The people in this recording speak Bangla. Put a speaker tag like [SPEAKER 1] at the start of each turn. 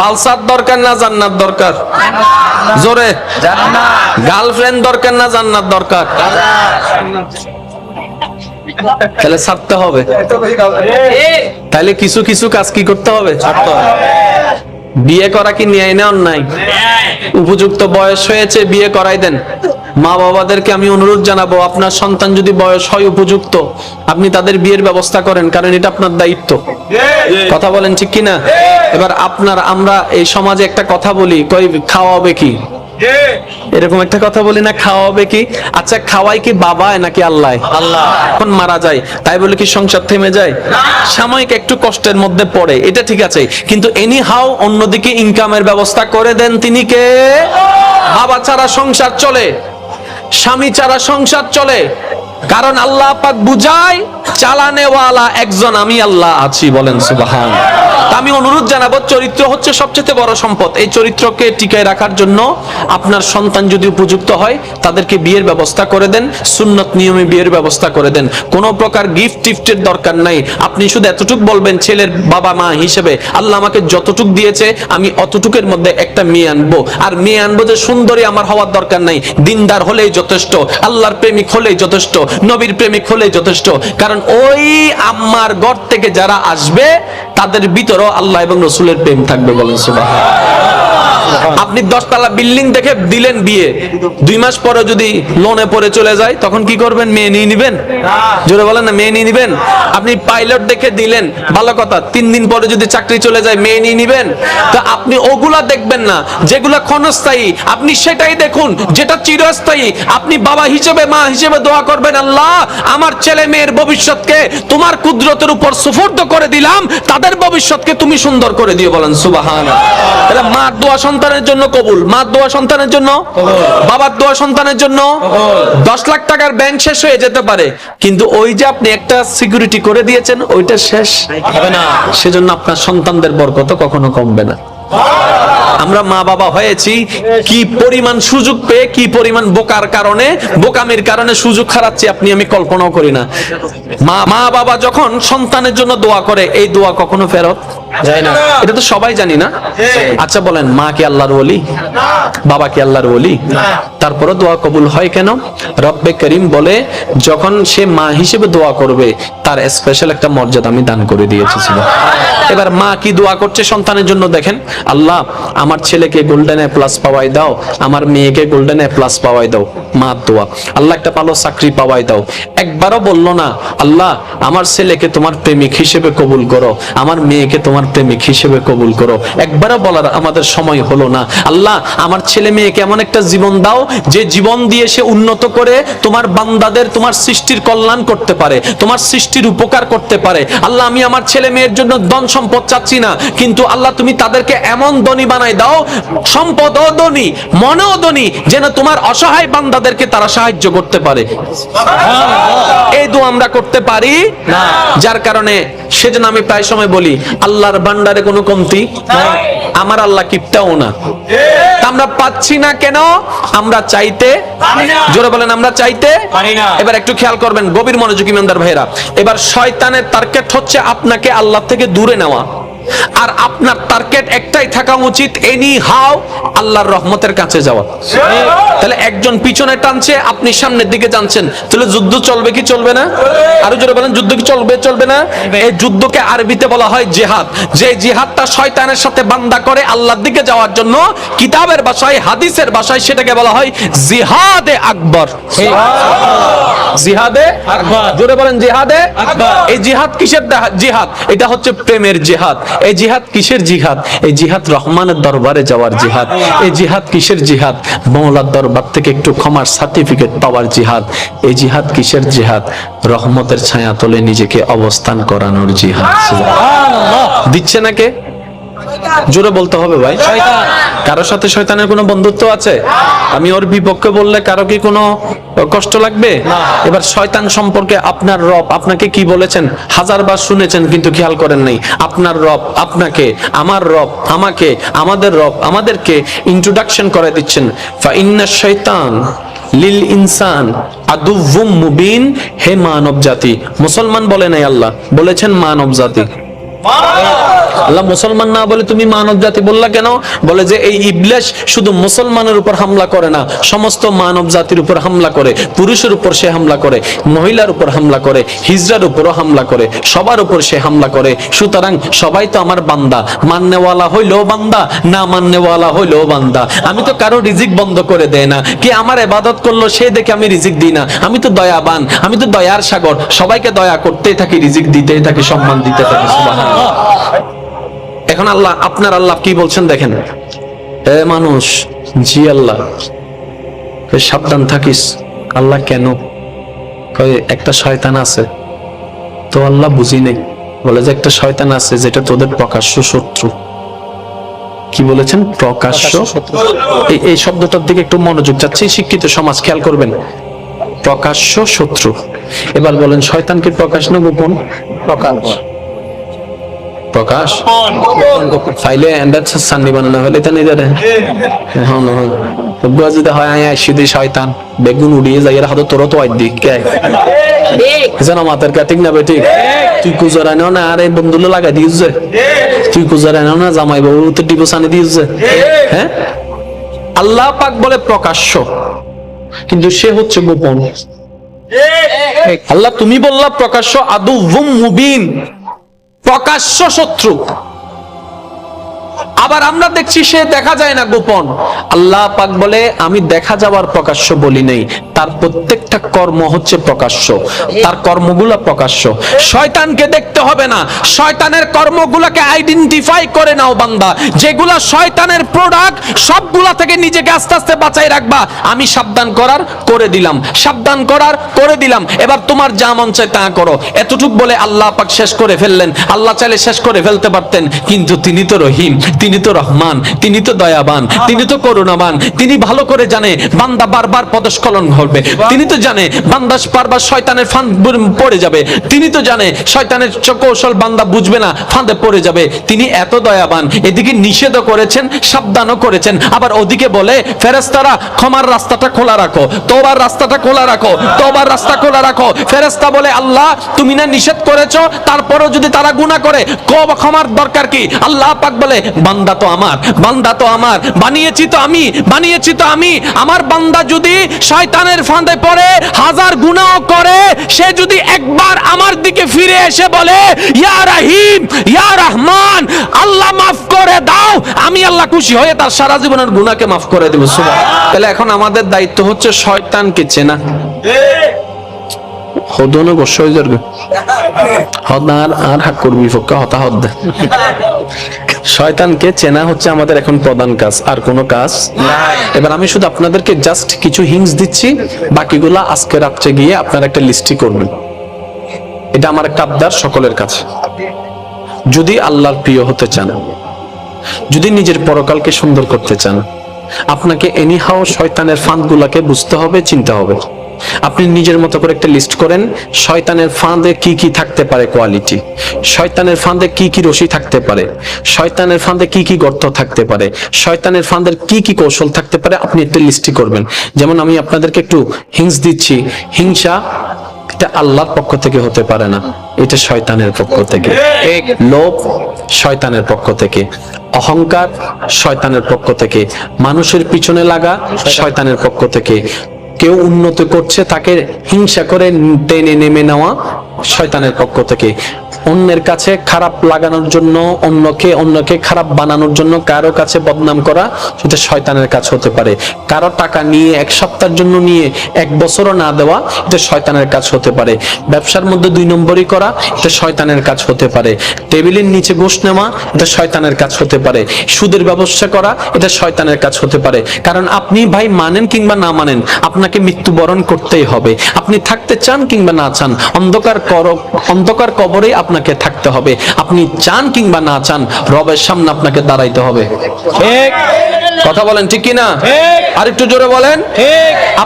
[SPEAKER 1] পালসার দরকার না জান্নাত দরকার? জোরে। গার্লফ্রেন্ড দরকার না জান্নাত দরকার? তাহলে ছাড়তে হবে। তাহলে কিছু কিছু কাজ কি করতে হবে? ছাড়তে হবে। বিয়ে করা কি ন্যায় না অন্যায়? উপযুক্ত বয়স হয়েছে বিয়ে করাই দেন। মা বাবাদেরকে আমি অনুরোধ জানাব আপনার সন্তান যদি বয়স হয় উপযুক্ত আপনি তাদের বিয়ের ব্যবস্থা করেন কারণ এটা আপনার দায়িত্ব। কথা বলেন ঠিক কিনা? এবার আপনার আমরা এই সমাজে একটা কথা বলি কই খাওয়াবে কি? এরকম একটা কথা বলি না খাওয়াবে কি? আচ্ছা খাওয়াই কি বাবা নাকি আল্লাহ আল্লাহ। এখন মারা যায় তাই বলে কি সংসার থেমে যায়? সাময়িক একটু কষ্টের মধ্যে পড়ে এটা ঠিক আছে কিন্তু এনি হাও অন্যদিকে ইনকামের ব্যবস্থা করে দেন তিনি কে? বাবা ছাড়া সংসার চলে স্বামী ছাড়া সংসার চলে কারণ আল্লাহ পাক বুঝায় চালানেওয়ালা একজন আমি আল্লাহ আছি বলেন সুবাহান। আমি অনুরোধ জানাব, চরিত্র হচ্ছে সবচেয়ে বড় সম্পদ। এই চরিত্রকে টিকায় রাখার জন্য আপনার সন্তান যদি উপযুক্ত হয়, তাদেরকে বিয়ের ব্যবস্থা করে দেন, সুন্নত নিয়মে বিয়ের ব্যবস্থা করে দেন। কোনো প্রকার গিফট টিফটের দরকার নাই। আপনি শুধু এতটুক বলবেন, ছেলের বাবা মা হিসেবে, আল্লাহ আমাকে যতটুক দিয়েছে, আমি অতটুকের মধ্যে একটা মেয়ে আনব। আর মেয়ে আনব যে সুন্দরী আমার হওয়ার দরকার নাই। দিনদার হলেই যথেষ্ট, আল্লাহর প্রেমিক হলেই যথেষ্ট, নবীর প্রেমিক হলেই যথেষ্ট। কারণ ওই আম্মার ঘর থেকে যারা আসবে, তাদের ভিতরেও আল্লাহ এবং রসুলের প্রেম থাকবে বলেন সুবাহ আপনি দশতলা বিল্ডিং দেখে দিলেন বিয়ে। দুই মাস পরে যদি লোনে পরে চলে যায় তখন কি করবেন? মেয়ে নিয়ে নিবেন? জোরে বলেন না মেয়ে নিয়ে নিবেন? আপনি পাইলট দেখে দিলেন ভালো কথা। তিন দিন পরে যদি চাকরি চলে যায় মেয়ে নিয়ে নিবেন? তো আপনি ওগুলা দেখবেন না। যেগুলা ক্ষণস্থায়ী আপনি সেটাই দেখুন যেটা চিরস্থায়ী। আপনি বাবা হিসেবে মা হিসেবে দোয়া করবেন আল্লাহ আমার ছেলে মেয়ের ভবিষ্যৎকে তোমার কুদরতের উপর সুফর্দ করে দিলাম। তাদের ভবিষ্যৎকে তুমি সুন্দর করে দিও। বলেন সুবাহান তাহলে মার দোয়া সন্তানের জন্য কবুল। মার দোয়া সন্তানের জন্য? বাবার দোয়া সন্তানের জন্য? দশ লাখ টাকার ব্যাংক শেষ হয়ে যেতে পারে। কিন্তু ওই যে আপনি একটা সিকিউরিটি করে দিয়েছেন ওইটা শেষ। হবে না। সেজন্য আপনার সন্তানদের বরকত কখনো কমবে না। আমরা মা বাবা হয়েছি, কি পরিমাণ সুযোগ পেয়ে, কি পরিমাণ বোকার কারণে, বোকামির কারণে সুযোগ হারাচ্ছি আপনি, আমি কল্পনাও করি না। মা বাবা যখন সন্তানের জন্য দোয়া করে, এই দোয়া কখনো ফেরত যায় না। এটা তো সবাই জানি না। আচ্ছা বলেন, মা কি আল্লাহর ওলি? বাবা কি আল্লাহর ওলি? তারপরে দোয়া কবুল হয় কেন? রব্বে করিম বলে, যখন সে মা হিসেবে দোয়া করবে, তার স্পেশাল একটা মর্যাদা আমি দান করে দিয়েছি এবার মা কি দোয়া করছে সন্তানের জন্য দেখেন, আল্লাহ আমার ছেলেকে গোল্ডেন এ প্লাস পাওয়াই দাও, আমার মেয়েকে গোল্ডেন এ প্লাস পাওয়াই দাও। মা দোয়া। আল্লাহ একটা ভালো চাকরি পাওয়াই দাও। একবারও বলল না, আল্লাহ, আমার ছেলেকে তোমার প্রেমিক হিসেবে কবুল করো, আমার মেয়েকে তোমার প্রেমিক হিসেবে কবুল করো। একবারও বলার আমাদের সময় হলো না। আল্লাহ, আমার ছেলে মেয়েকে এমন একটা জীবন দাও, যে জীবন দিয়ে সে উন্নত করে তোমার বান্দাদের, তোমার সৃষ্টির কল্যাণ করতে পারে, তোমার সৃষ্টির উপকার করতে পারে। আল্লাহ, আমি আমার ছেলে মেয়ের জন্য ধন সম্পদ চাচ্ছি না, কিন্তু আল্লাহ, তুমি তাদেরকে এমন ধনী বানাই দাও, সম্পদ ধনী মনেও ধনী যেন তোমার অসহায় বান্দাদেরকে তারা সাহায্য করতে পারে। এই দোয়া আমরা করতে পারি? না। যার কারণে সেজন্য আমি প্রায় সময় বলি আল্লাহর ভান্ডারে কোনো কমতি আমার আল্লাহ কিপটাও না। আমরা পাচ্ছি না কেন? আমরা চাইতে জোরে বলেন আমরা চাইতে এবার একটু খেয়াল করবেন গভীর মনোযোগী মেন্দার ভাইরা এবার শয়তানের টার্গেট হচ্ছে আপনাকে আল্লাহ থেকে দূরে নেওয়া। আর আপনার টার্গেট একটাই থাকা উচিত এনি হাও আল্লাহর রহমতের কাছে যাওয়া। তাহলে একজন পিছনে টানছে, আপনি সামনের দিকে টানছেন তাহলে যুদ্ধ চলবে কি চলবে না? আরও জোরে বলেন, যুদ্ধ কি চলবে চলবে না? এই যুদ্ধকে আরবিতে বলা হয় জিহাদ। যে জিহাদটা শয়তানের সাথে বান্দা করে আল্লাহর দিকে যাওয়ার জন্য কিতাবের ভাষায়, হাদিসের ভাষায় সেটাকে বলা হয় জিহাদে আকবর। জিহাদে আকবর। জোরে বলেন, জিহাদে আকবর। এই জিহাদ কিসের জিহাদ? এটা হচ্ছে প্রেমের জিহাদ। এই জিহাদ কিসের জিহাদ? এই জিহাদ রহমানের দরবারে যাওয়ার জিহাদ। এই জিহাদ কিসের জিহাদ? মৌলার দরবার থেকে একটু ক্ষমার সার্টিফিকেট পাওয়ার জিহাদ। এই জিহাদ কিসের জিহাদ? রহমতের ছায়া তলে নিজেকে অবস্থান করানোর জিহাদ। দিচ্ছে না কে? জোরে বলতে হবে ভাই। কারোর সাথে শয়তানের কোনো বন্ধুত্ব আছে? আমি ওর বিপক্ষে বললে কারও কি কোনো কষ্ট লাগবে? এবার শয়তান সম্পর্কে আপনার রব আপনাকে কি বলেছেন? হাজারবার শুনেছেন কিন্তু খেয়াল করেন নাই। আপনার রব আপনাকে আমার রব আমাকে আমাদের রব আমাদেরকে ইন্ট্রোডাকশন করে দিচ্ছেন। ফা ইন্না শয়তান লিল ইনসান আদুভুম মুবিন হে মানব জাতি। মুসলমান বলে নাই আল্লাহ বলেছেন মানব জাতি। আল্লাহ মুসলমান না বলে তুমি মানব জাতি বললা কেন? বলে যে এই ইবলিশ শুধু মুসলমানের উপর হামলা করে না, সমস্ত মানব জাতির উপর হামলা করে, পুরুষের উপর সে হামলা করে, মহিলার উপর হামলা করে হিজড়ার উপরও হামলা করে, সবার উপর সে হামলা করে। সুতরাং সবাই তো আমার বান্দা। মান্যওয়ালা হইলেও বান্দা, না মান্যওয়ালা হইলেও বান্দা। আমি তো কারও রিজিক বন্ধ করে দেয় না। কে আমার এবাদত করল সে দেখে আমি রিজিক দিই না। আমি তো দয়াবান, আমি তো দয়ার সাগর। সবাইকে দয়া করতেই থাকি, রিজিক দিতেই থাকি, সম্মান দিতে থাকি, সুবহানাল্লাহ। এখন আল্লাহ আপনার আল্লাহ কি বলছেন দেখেন। এ মানুষ জি আল্লাহ সাবধান থাকিস। আল্লাহ কেন? একটা শয়তান আছে। তো আল্লাহ বুঝি নেই। বলে যে একটা শয়তান আছে যেটা তোদের প্রকাশ্য শত্রু। কি বলেছেন? প্রকাশ্য এই- এই শব্দটার দিকে একটু মনোযোগ যাচ্ছে। শিক্ষিত সমাজ খেয়াল করবেন। প্রকাশ্য শত্রু। এবার বলেন শয়তানকে প্রকাশ না গোপন?
[SPEAKER 2] প্রকাশ।
[SPEAKER 1] প্রকাশ? ফাইলে এন্ডার সান্নি বানানো হলে তা হ্যাঁ না বুয়া যদি হয় আয় সিধে শয়তান। বেগুন উড়িয়ে যাই এর হাতে তোর তো আই দিক কে? জানা মাতার কাটিক না বেটি? তুই কুজারা নাও না আরে বন্ধুলে লাগাই দিয়েছে তুই না জামাই বাবু তো ডিভোর্স আনি দিয়েছে হ্যাঁ? আল্লাহ পাক বলে প্রকাশ্য কিন্তু সে হচ্ছে গোপন। আল্লাহ তুমি বললা প্রকাশ্য আদু মুবিন প্রকাশ্য শত্রু। আবার আমরা দেখছি সে দেখা যায় না গোপন। আল্লাহ পাক বলে, আমি দেখা যাওয়ার প্রকাশ্য বলি নাই। তার প্রত্যেকটা কর্ম হচ্ছে প্রকাশ্য। তার কর্মগুলো প্রকাশ্য। শয়তানকে দেখতে হবে না। শয়তানের কর্মগুলোকে আইডেন্টিফাই করে নাও বান্দা। যেগুলা শয়তানের প্রোডাক্ট সবগুলা থেকে নিজেকে আস্তে আস্তে বাঁচাই রাখবা। আমি সাবধান করার করে দিলাম। সাবধান করার করে দিলাম। এবার তোমার যা মন চায় তা করো। এতটুক বলে আল্লাহ পাক শেষ করে ফেললেন। আল্লাহ চাইলে শেষ করে ফেলতে পারতেন। কিন্তু তিনি তো রহিম, তিনি তো রহমান, তিনি তো দয়াবান, তিনি তো করুণাবান, তিনি ভালো করে জানে। বান্দা বারবার পদস্খলন ঘটবে তিনি তো জানে বান্দা বারবার শয়তানের ফান পড়ে যাবে। তিনি তো জানে শয়তানের কৌশল বান্দা বুঝবে না ফাঁদে পড়ে যাবে। তিনি এত দয়াবান এদিকে নিষেধও করেছেন সাবধানও করেছেন। আবার ওদিকে বলে ফেরেস্তারা ক্ষমার রাস্তাটা খোলা রাখো তোবার রাস্তাটা খোলা রাখো তোবার রাস্তা খোলা রাখো। ফেরেস্তা বলে আল্লাহ তুমি না নিষেধ করেছ তারপরও যদি তারা গুনাহ করে কব ক্ষমার দরকার কি? আল্লাহ পাক বলে বান্দা তো আমার বান্দা তো আমার বানিয়েছি তো আমি বানিয়েছি তো আমি। আমার বান্দা যদি শয়তানের ফাঁদে পড়ে, হাজার গুনাহ করে, সে যদি একবার আমার দিকে ফিরে এসে বলে, ইয়া রাহিম, ইয়া রহমান, আল্লাহ মাফ করে দাও, আমি আল্লাহ খুশি হয়ে তার সারা জীবনের গুনাহকে মাফ করে দেব। সুবহান। তাহলে এখন আমাদের দায়িত্ব হচ্ছে শয়তানকে চেনা। হদনো বসই যাবে। হদার আর হাক করবি ফক্কা হতা হদ শয়তানকে চেনা হচ্ছে আমাদের এখন প্রধান কাজ, আর কোনো কাজ এবার আমি শুধু আপনাদেরকে জাস্ট কিছু হিংস দিচ্ছি, বাকিগুলা আজকে রাত্রে গিয়ে আপনারা একটা লিস্টি করবেন। এটা আমার একটা আবদার সকলের কাছে। যদি আল্লাহর প্রিয় হতে চান, যদি নিজের পরকালকে সুন্দর করতে চান আপনাকে এনিহাও শয়তানের ফাঁদগুলাকে বুঝতে হবে চিনতে হবে। আপনি নিজের মতো করে একটা লিস্ট করেন শয়তানের ফাঁদে কি কি থাকতে পারে কোয়ালিটি শয়তানের ফাঁদে কি কি রশি থাকতে পারে? শয়তানের ফাঁদে কি কি গর্ত থাকতে পারে? শয়তানের ফাঁদের কি কি কৌশল থাকতে পারে? আপনি একটা লিস্টি করবেন। যেমন আমি আপনাদেরকে একটু হিংস দিচ্ছি। হিংসা এটা আল্লাহর পক্ষ থেকে হতে পারে না। এটা শয়তানের পক্ষ থেকে। এক লোভ শয়তানের পক্ষ থেকে। অহংকার শয়তানের পক্ষ থেকে, মানুষের পিছনে লাগা শয়তানের পক্ষ থেকে। কেউ উন্নত করছে, তাকে হিংসা করে টেনে নেমে নেওয়া শয়তানের পক্ষ থেকে। অন্যের কাছে খারাপ লাগানোর জন্য, অন্যকে অন্যকে খারাপ বানানোর জন্য কারও কাছে বদনাম করা সেটা শয়তানের কাজ হতে পারে। কারও টাকা নিয়ে, এক সপ্তাহের জন্য নিয়ে, এক বছরও না দেওয়া এটা শয়তানের কাজ হতে পারে। ব্যবসার মধ্যে দুই নম্বরই করা এটা শয়তানের কাজ হতে পারে। টেবিলের নিচে ঘুষ নেওয়া এটা শয়তানের কাজ হতে পারে। সুদের ব্যবসা করা এটা শয়তানের কাজ হতে পারে। কারণ আপনি ভাই মানেন কিংবা না মানেন, আপনাকে মৃত্যুবরণ করতেই হবে। আপনি থাকতে চান কিংবা না চান, অন্ধকার কর অন্ধকার কবরেই আপনাকে থাকতে হবে। আপনি চান কিংবা না চান রবের সামনে আপনাকে দাঁড়াইতে হবে।
[SPEAKER 2] ঠিক।
[SPEAKER 1] কথা বলেন ঠিক কিনা? আর একটু জোরে বলেন।
[SPEAKER 2] ঠিক।